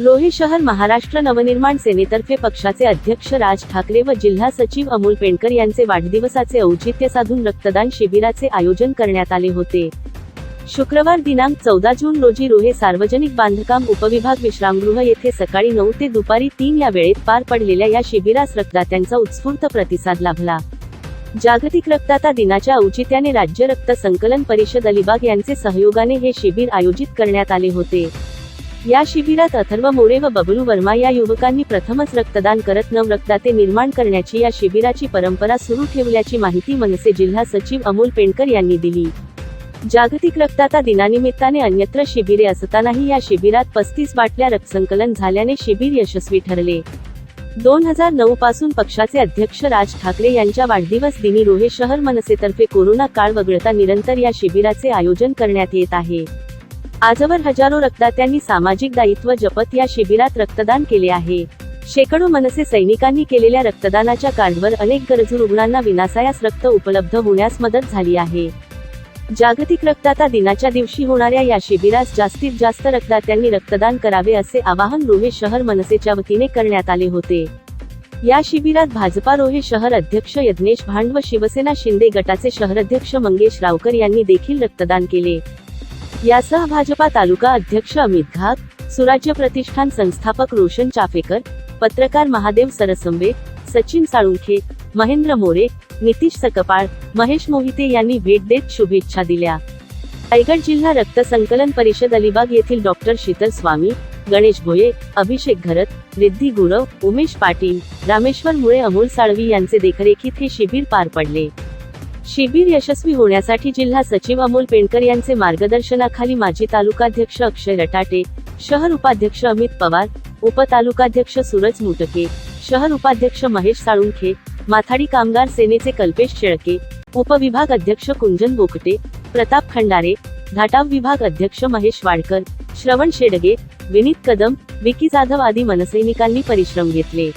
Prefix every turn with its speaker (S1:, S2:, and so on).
S1: लोहे शहर महाराष्ट्र नवनिर्माण सेनेतर्फे पक्षाचे अध्यक्ष राज ठाकरे व जिल्हा सचिव अमोल पेंडकर यांचे वाढदिवसाचे औचित्य साधून रक्तदान शिबिराचे आयोजन करण्यात आले होते. शुक्रवार दिनांक चौदा जून रोजी रोहे सार्वजनिक बांधकाम उपविभाग विश्रामगृह येथे सकाळी नऊ ते दुपारी तीन या वेळेत पार पडलेल्या या शिबिरास रक्तदात्यांचा उत्स्फूर्त प्रतिसाद लाभला. जागतिक रक्तदाता दिनाच्या औचित्याने राज्य रक्त संकलन परिषद अलिबाग यांचे सहयोगाने हे शिबिर आयोजित करण्यात आले होते. या शिबिरात अथर्व मोरे व बबलू वर्मा या युवकांनी प्रथमच रक्तदान करत नव रक्ताते निर्माण करण्याची या शिबिराची परंपरा सुरू ठेवल्याची माहिती मनसे जिल्हा सचिव अमोल पेंडकर यांनी दिली. जागतिक रक्तदाता दिनानिमित्ताने अन्यत्र शिबिरे असतानाही या शिबिरात पस्तीस बाटल्या रक्तसंकलन झाल्याने शिबिर यशस्वी ठरले. दोन हजार नऊ पासून पक्षाचे अध्यक्ष राज ठाकरे यांच्या वाढदिवस दिनी रोहे शहर मनसेतर्फे कोरोना काळ वगळता निरंतर या शिबिराचे आयोजन करण्यात येत आहे. आजवर हजारो रक्तदात्यांनी सामाजिक दायित्व जपत या शिबिरात रक्तदान केले आहे. शेकडो मनसे सैनिकांनी केलेल्या रक्तदानाच्या कार्डवर अनेक गरजू रुग्णांना विनासायास रक्त उपलब्ध होण्यास मदत झाली आहे. जागतिक रक्तदाता दिनाच्या दिवशी होणाऱ्या या शिबिरास जास्तीत जास्त रक्तदात्यांनी रक्तदान करावे असे आवाहन रोहे शहर मनसेच्या वतीने करण्यात आले होते. या शिबिरात भाजपा रोहे शहर अध्यक्ष यज्ञेश भांड व शिवसेना शिंदे गटाचे शहराध्यक्ष मंगेश रावकर यांनी देखील रक्तदान केले. यासह भाजपा तालुका अध्यक्ष अमित घाग सुराज्य प्रतिष्ठान संस्थापक रोशन चाफेकर पत्रकार महादेव सरसंबे सचिन साळुंखे महेंद्र मोरे नितीश सकपाळ महेश मोहिते यांनी भेट देत शुभेच्छा दिल्या. रायगड जिल्हा रक्त संकलन परिषद अलिबाग येथील डॉक्टर शीतल स्वामी गणेश भोये अभिषेक घरत रिद्धी गुरव उमेश पाटील रामेश्वर मुळे अमोल साळवी यांचे देखरेखीत हे शिबिर पार पडले. शिबिर यशस्वी होण्यासाठी जिल्हा सचिव अमोल पेंडकर यांचे मार्गदर्शनाखाली माजी तालुकाध्यक्ष अक्षय रटाटे शहर उपाध्यक्ष अमित पवार उपतालुकाध्यक्ष सूरज मुटके शहर उपाध्यक्ष महेश साळुंखे माथाडी कामगार सेनेचे कल्पेश शेळके उपविभाग अध्यक्ष कुंजन बोकटे प्रताप खंडारे धाटाव विभाग अध्यक्ष महेश वाडकर श्रवण शेडगे विनीत कदम विकी जाधव आदी मनसैनिकांनी परिश्रम घेतले.